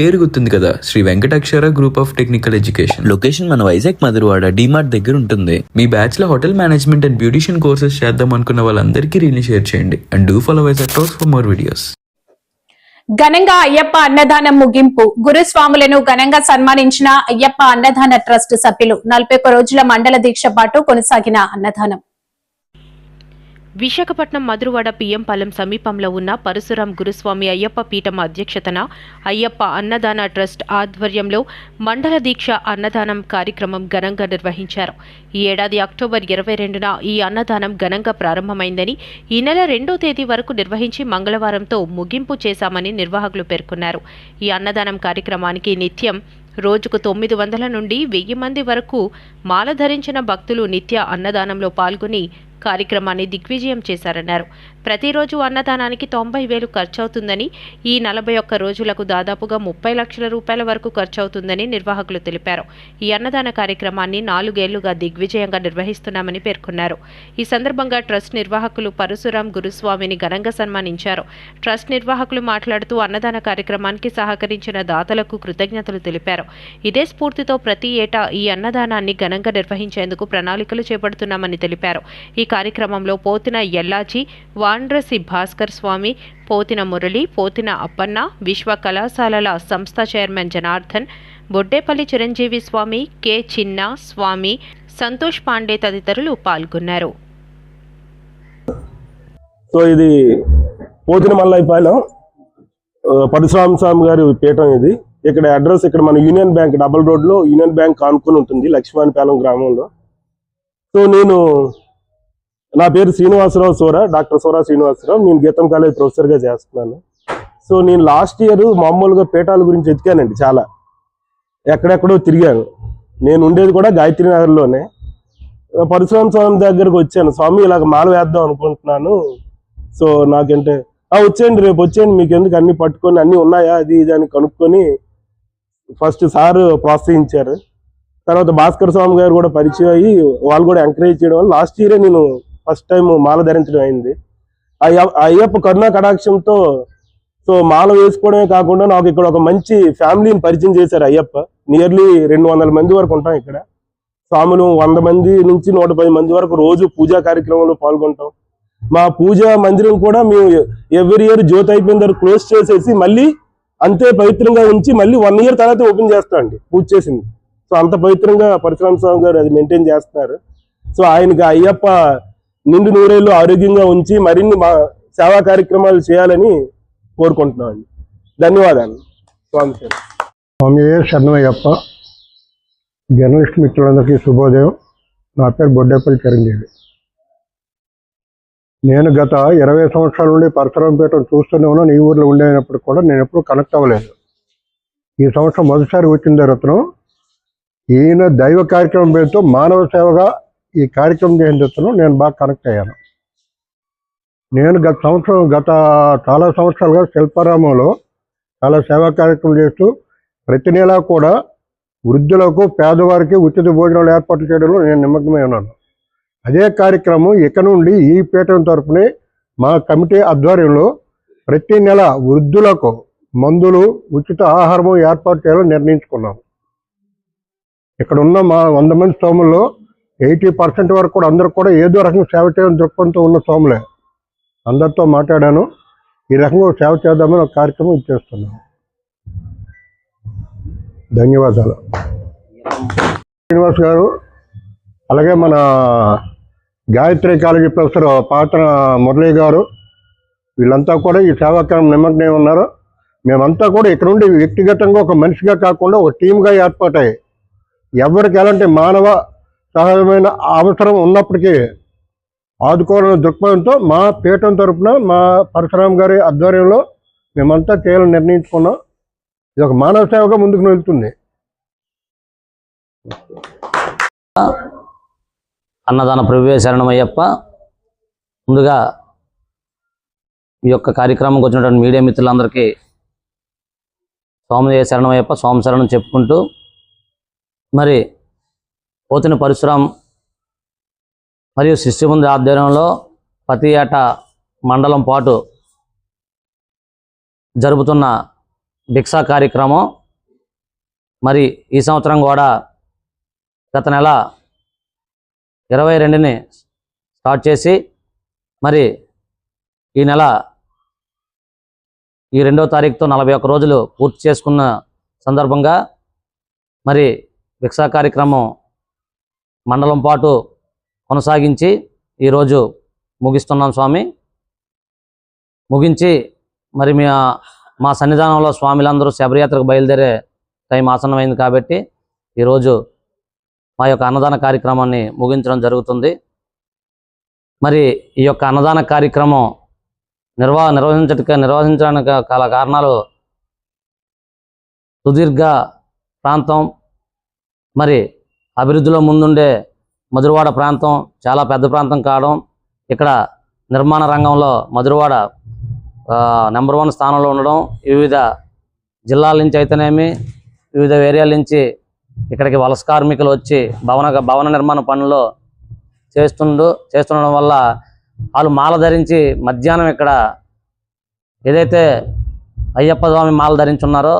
పేరు గుర్తుంది కదా? Sri Venkatakshara group of technical education location మన వైజాగ్ మధురవాడ డిమార్ట్ దగ్గర ఉంటుంది. మీ బ్యాచ్లో hotel management and beautician courses చేద్దాం అనుకున్న వాళ్ళందరికీ రీల్ని షేర్ చేయండి. And do follow Vizag talks for more videos ఘనంగా అయ్యప్ప అన్నదానం ముగింపు. గురుస్వాములను ఘనంగా సన్మానించిన అయ్యప్ప అన్నదాన ట్రస్ట్ సభ్యులు నలభై ఒక్క రోజుల మండల దీక్ష పాటు కొనసాగిన అన్నదానం. విశాఖపట్నం మధురవాడ పిఎంపాలెం సమీపంలో ఉన్న పరశురాం గురుస్వామి అయ్యప్ప పీఠం అధ్యక్షతన అయ్యప్ప అన్నదాన ట్రస్ట్ ఆధ్వర్యంలో మండల దీక్ష అన్నదానం కార్యక్రమం ఘనంగా నిర్వహించారు. ఈ ఏడాది అక్టోబర్ ఇరవై రెండున ఈ అన్నదానం ఘనంగా ప్రారంభమైందని ఈ నెల రెండో తేదీ వరకు నిర్వహించి మంగళవారంతో ముగింపు చేశామని నిర్వాహకులు పేర్కొన్నారు. ఈ అన్నదానం కార్యక్రమానికి నిత్యం రోజుకు తొమ్మిది వందల నుండి వెయ్యి మంది వరకు మాల ధరించిన భక్తులు నిత్య అన్నదానంలో పాల్గొని కార్యక్రమాన్ని దిగ్విజయం చేశారన్నారు. ప్రతిరోజు అన్నదానానికి తొంభై వేలు ఖర్చవుతుందని ఈ నలభై ఒక్క రోజులకు దాదాపుగా ముప్పై లక్షల రూపాయల వరకు ఖర్చవుతుందని నిర్వాహకులు తెలిపారు. ఈ అన్నదాన కార్యక్రమాన్ని నాలుగేళ్ళుగా దిగ్విజయంగా నిర్వహిస్తున్నామని పేర్కొన్నారు. ఈ సందర్భంగా ట్రస్ట్ నిర్వాహకులు పరశురాం గురుస్వామిని ఘనంగా సన్మానించారు. ట్రస్ట్ నిర్వాహకులు మాట్లాడుతూ అన్నదాన కార్యక్రమానికి సహకరించిన దాతలకు కృతజ్ఞతలు తెలిపారు. ఇదే స్ఫూర్తితో ప్రతి ఏటా ఈ అన్నదానాన్ని ఘనంగా నిర్వహించేందుకు ప్రణాళికలు చేపడుతున్నామని తెలిపారు. ఈ కార్యక్రమంలో పోతిన ఎల్లాజీ పాండ్రసి భాస్కర్ స్వామి పోతిన మురళి పోతిన అప్పన్న విశ్వ కళాశాలల సంస్థ చైర్మన్ జనార్దన్ బొడ్డేపల్లి చిరంజీవి స్వామి కె చిన్న స్వామి సంతోష్ పాండే తదితరులు పాల్గొన్నారు. సో ఇది పోతిన మల్లైపాలెం పరశురామ స్వామి గారి పీఠం ఇది. ఇక్కడ అడ్రస్ ఇక్కడ మన యూనియన్ బ్యాంక్ డబల్ రోడ్లో యూనియన్ బ్యాంక్ కానుకొని ఉంటుంది లక్ష్మణపాలెం గ్రామంలో. సో నేను నా పేరు శ్రీనివాసరావు సోరా డాక్టర్ సోరా శ్రీనివాసరావు. నేను గీతం కాలేజ్ ప్రొఫెసర్గా చేస్తున్నాను. సో నేను లాస్ట్ ఇయర్ మామూలుగా పీఠాల గురించి ఎతికానండి చాలా. ఎక్కడెక్కడో తిరిగాను. నేను ఉండేది కూడా గాయత్రి నగర్లోనే పరశురామ స్వామి దగ్గరకు వచ్చాను. స్వామి ఇలాగ మాల వేద్దాం అనుకుంటున్నాను. సో నాకంటే వచ్చేయండి రేపు వచ్చేయండి మీకు ఎందుకు అన్ని పట్టుకొని అన్ని ఉన్నాయా అది ఇది అని కనుక్కొని ఫస్ట్ సార్ ప్రోత్సహించారు. తర్వాత భాస్కర్ స్వామి గారు కూడా పరిచయం అయ్యి వాళ్ళు కూడా ఎంకరేజ్ చేయడం వల్ల లాస్ట్ ఇయరే నేను ఫస్ట్ టైం మాల ధరించడం అయింది. అయ్య- ఆ అయ్యప్ప కరుణా కటాక్షంతో సో మాల వేసుకోవడమే కాకుండా నాకు ఇక్కడ ఒక మంచి ఫ్యామిలీని పరిచయం చేశారు అయ్యప్ప. నియర్లీ రెండు వందల మంది వరకు ఉంటాం ఇక్కడ. స్వాములు వంద మంది నుంచి నూట పది మంది వరకు రోజు పూజా కార్యక్రమంలో పాల్గొంటాం. మా పూజా మందిరం కూడా మేము ఎవ్రీ ఇయర్ జ్యోతి అయిపోయిన తర్వాత క్లోజ్ చేసేసి మళ్ళీ అంతే పవిత్రంగా ఉంచి మళ్ళీ వన్ ఇయర్ తర్వాత ఓపెన్ చేస్తామండి పూజ చేసింది. సో అంత పవిత్రంగా పరశురామ స్వామి గారు అది మెయింటైన్ చేస్తున్నారు. సో ఆయనకి అయ్యప్ప నిండు నూరేళ్ళు ఆరోగ్యంగా ఉంచి మరిన్ని మా సేవా కార్యక్రమాలు చేయాలని కోరుకుంటున్నామండి. ధన్యవాదాలు. స్వామి సార్ స్వామి శరణమయ్యప్ప జర్నలిస్ట్ మిత్రులందరికీ శుభోదయం. నా పేరు బొడ్డేపల్లి చిరంజీవి. నేను గత ఇరవై సంవత్సరాల నుండి పరశురాంపేటను చూస్తూనే ఉన్నాను. ఈ ఊర్లో ఉండేటప్పుడు కూడా నేను ఎప్పుడు కనెక్ట్ అవ్వలేదు. ఈ సంవత్సరం మొదటిసారి వచ్చిన తర్వాత ఈయన దైవ కార్యక్రమం పేరుతో మానవ సేవగా ఈ కార్యక్రమం చేసిన నేను బాగా కనెక్ట్ అయ్యాను. నేను గత సంవత్సరం గత చాలా సంవత్సరాలుగా శిల్పారామంలో చాలా సేవా కార్యక్రమం చేస్తూ ప్రతి నెలా కూడా వృద్ధులకు పేదవారికి ఉచిత భోజనాలు ఏర్పాటు చేయడంలో నేను నిమగ్నమై ఉన్నాను. అదే కార్యక్రమం ఇక నుండి ఈ పీఠం తరఫునే మా కమిటీ ఆధ్వర్యంలో ప్రతి నెల వృద్ధులకు మందులు ఉచిత ఆహారము ఏర్పాటు చేయాలని నిర్ణయించుకున్నాం. ఇక్కడ ఉన్న మా వంద మంది సోముల్లో ఎయిటీ పర్సెంట్ వరకు కూడా అందరూ కూడా ఏదో రకంగా సేవ చేయడం దృక్పథంతో ఉన్న సోములే అందరితో మాట్లాడాను. ఈ రకంగా సేవ చేద్దామని ఒక కార్యక్రమం ఇచ్చేస్తున్నాను ధన్యవాదాలు. శ్రీనివాస్ గారు అలాగే మన గాయత్రి కాలేజీ ప్రొఫెసర్ పాత్ర మురళి గారు వీళ్ళంతా కూడా ఈ సేవాక్రమం నిమగ్నం ఉన్నారు. మేమంతా కూడా ఇక్కడ నుండి వ్యక్తిగతంగా ఒక మనిషిగా కాకుండా ఒక టీమ్గా ఏర్పాటాయి ఎవరికి ఎలాంటి మానవ సహజమైన అవసరం ఉన్నప్పటికీ ఆదుకోవాలనే దృక్పథంతో మా పీఠం తరపున మా పరశురామ్ గారి ఆధ్వర్యంలో మేమంతా చేయాలని నిర్ణయించుకున్నాం. ఇది ఒక మానవ సేవగా ముందుకు వెళ్తుంది అన్నదాన ప్రభువే శరణమయ్యప్ప ముందుగా ఈ యొక్క కార్యక్రమంకి వచ్చినటువంటి మీడియా మిత్రులందరికీ స్వామి శరణమయ్యప్ప స్వామి శరణం చెప్పుకుంటూ మరి పోతిన పరశురాం మరియు శిష్యముంది ఆధ్వర్యంలో ప్రతి ఏటా మండలం పాటు జరుపుతున్న భిక్షా కార్యక్రమం. మరి ఈ సంవత్సరం కూడా గత నెల ఇరవై రెండుని స్టార్ట్ చేసి మరి ఈ నెల ఈ రెండవ తారీఖుతో నలభై ఒక్క రోజులు పూర్తి చేసుకున్న సందర్భంగా మరి భిక్షా కార్యక్రమం మండలం పాటు కొనసాగించి ఈరోజు ముగిస్తున్నాం స్వామి. ముగించి మరి మీ మా సన్నిధానంలో స్వామిలందరూ శబరియాత్రకు బయలుదేరే టైం ఆసన్నమైంది కాబట్టి ఈరోజు మా యొక్క అన్నదాన కార్యక్రమాన్ని ముగించడం జరుగుతుంది. మరి ఈ యొక్క అన్నదాన కార్యక్రమం నిర్వా నిర్వహించట నిర్వహించడానికి గల కారణాలు సుదీర్ఘ ప్రాంతం. మరి అభివృద్ధిలో ముందుండే మధురవాడ ప్రాంతం చాలా పెద్ద ప్రాంతం కావడం ఇక్కడ నిర్మాణ రంగంలో మధురవాడ నెంబర్ వన్ స్థానంలో ఉండడం వివిధ జిల్లాల నుంచి అయితేనేమి వివిధ ఏరియాల నుంచి ఇక్కడికి వలస కార్మికులు వచ్చి భవన భవన నిర్మాణ పనులు చేస్తుండు చేస్తుండడం వల్ల వాళ్ళు మాల ధరించి మధ్యాహ్నం ఇక్కడ ఏదైతే అయ్యప్ప స్వామి మాల ధరించి ఉన్నారో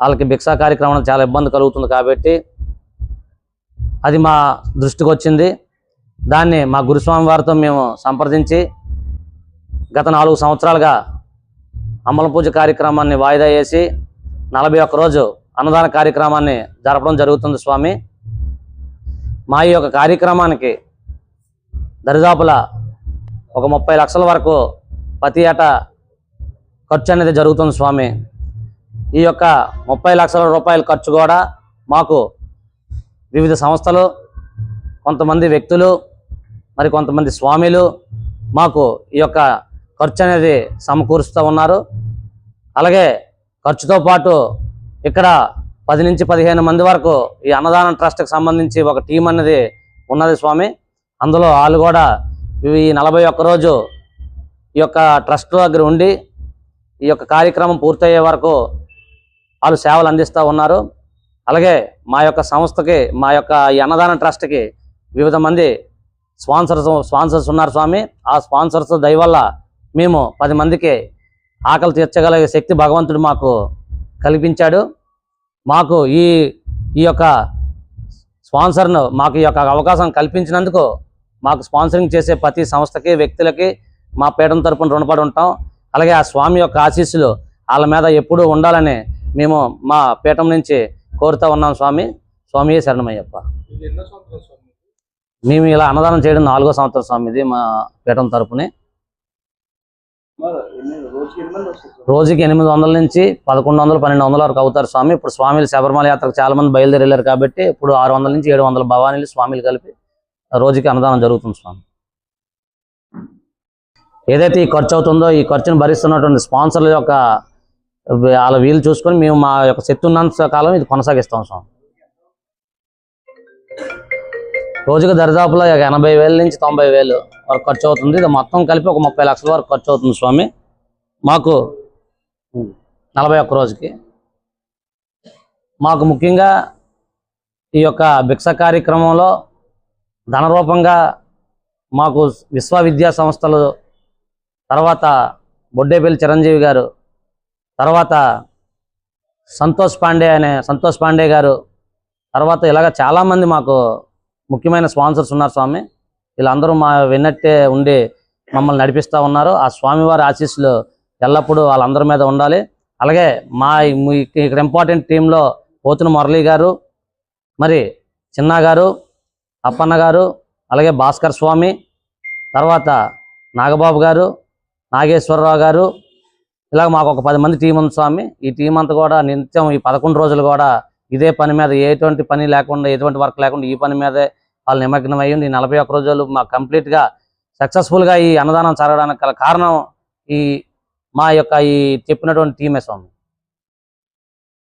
వాళ్ళకి భిక్షా కార్యక్రమం చాలా ఇబ్బంది కలుగుతుంది కాబట్టి అది మా దృష్టికి వచ్చింది. దాన్ని మా గురుస్వామి వారితో మేము సంప్రదించి గత నాలుగు సంవత్సరాలుగా అమ్మల పూజ కార్యక్రమాన్ని వాయిదా వేసి నలభై ఒక్క రోజు అన్నదాన కార్యక్రమాన్ని జరపడం జరుగుతుంది స్వామి. మా ఈ యొక్క కార్యక్రమానికి దరిదాపుల ఒక ముప్పై లక్షల వరకు ప్రతి ఏటా ఖర్చు అనేది జరుగుతుంది స్వామి. ఈ యొక్క ముప్పై లక్షల రూపాయల ఖర్చు కూడా మాకు వివిధ సంస్థలు కొంతమంది వ్యక్తులు మరి కొంతమంది స్వామిలు మాకు ఈ యొక్క ఖర్చు అనేది సమకూరుస్తూ ఉన్నారు. అలాగే ఖర్చుతో పాటు ఇక్కడ పది నుంచి పదిహేను మంది వరకు ఈ అన్నదానం ట్రస్ట్కి సంబంధించి ఒక టీం అనేది ఉన్నది స్వామి. అందులో వాళ్ళు కూడా ఈ నలభై ఒక్క రోజు ఈ యొక్క ట్రస్ట్ దగ్గర ఉండి ఈ యొక్క కార్యక్రమం పూర్తయ్యే వరకు వాళ్ళు సేవలు అందిస్తూ ఉన్నారు. అలాగే మా యొక్క సంస్థకి మా యొక్క ఈ అన్నదాన ట్రస్ట్కి వివిధ మంది స్పాన్సర్స్ స్పాన్సర్స్ ఉన్నారు స్వామి. ఆ స్పాన్సర్స్ దయవల్ల మేము పది మందికి ఆకలి తీర్చగలిగే శక్తి భగవంతుడు మాకు కల్పించాడు. మాకు ఈ ఈ యొక్క స్పాన్సర్ను మాకు ఈ యొక్క అవకాశం కల్పించినందుకు మాకు స్పాన్సరింగ్ చేసే ప్రతి సంస్థకి వ్యక్తులకి మా పీఠం తరపున రుణపడి ఉంటాం. అలాగే ఆ స్వామి యొక్క ఆశీస్సులు వాళ్ళ మీద ఎప్పుడూ ఉండాలని మేము మా పీఠం నుంచి కోరుతా ఉన్నాం స్వామి. స్వామి శరణమయ్యప్ప. మేము ఇలా అన్నదానం చేయడం నాలుగో సంవత్సరం స్వామి ఇది మా పీఠం తరపుని. రోజుకి ఎనిమిది వందల నుంచి పదకొండు వందలు పన్నెండు వందల వరకు అవుతారు స్వామి. ఇప్పుడు స్వామిలు శబరిమల యాత్రకు చాలా మంది బయలుదేరి వెళ్ళారు కాబట్టి ఇప్పుడు ఆరు వందల నుంచి ఏడు వందల భవానీలు స్వామిలు కలిపి రోజుకి అన్నదానం జరుగుతుంది స్వామి. ఏదైతే ఈ ఖర్చు అవుతుందో ఈ ఖర్చును భరిస్తున్నటువంటి స్పాన్సర్ల యొక్క వాళ్ళ వీలు చూసుకొని మేము మా యొక్క శక్తి ఉన్నంత కాలం ఇది కొనసాగిస్తాం స్వామి. రోజుకి దరిదాపులో ఒక ఎనభై వేల నుంచి తొంభై వేలు వరకు ఖర్చు అవుతుంది. ఇది మొత్తం కలిపి ఒక ముప్పై లక్షల వరకు ఖర్చు అవుతుంది స్వామి. మాకు నలభై ఒక్క రోజుకి. మాకు ముఖ్యంగా ఈ యొక్క భిక్ష కార్యక్రమంలో ధనరూపంగా మాకు విశ్వవిద్యా సంస్థలు తర్వాత బొడ్డేపల్లి చిరంజీవి గారు తర్వాత సంతోష్ పాండే అనే సంతోష్ పాండే గారు తర్వాత ఇలాగ చాలామంది మాకు ముఖ్యమైన స్పాన్సర్స్ ఉన్నారు స్వామి. వీళ్ళందరూ మా విన్నట్టే ఉండి మమ్మల్ని నడిపిస్తూ ఉన్నారు. ఆ స్వామివారి ఆశీస్సులు ఎల్లప్పుడూ వాళ్ళందరి మీద ఉండాలి. అలాగే మా ఇక్కడ ఇంపార్టెంట్ టీంలో పోతున మురళీ గారు మరి చిన్న గారు అప్పన్న గారు అలాగే భాస్కర్ స్వామి తర్వాత నాగబాబు గారు నాగేశ్వరరావు గారు ఇలాగ మాకు ఒక పది మంది టీం ఉంది స్వామి. ఈ టీం అంతా కూడా నిత్యం ఈ పదకొండు రోజులు కూడా ఇదే పని మీద ఎటువంటి పని లేకుండా ఎటువంటి వర్క్ లేకుండా ఈ పని మీదే వాళ్ళు నిమగ్నం అయ్యింది నలభై ఒక్క రోజులు మాకు కంప్లీట్గా సక్సెస్ఫుల్గా ఈ అన్నదానం జరగడానికి గల కారణం ఈ మా యొక్క ఈ చెప్పినటువంటి టీమే స్వామి.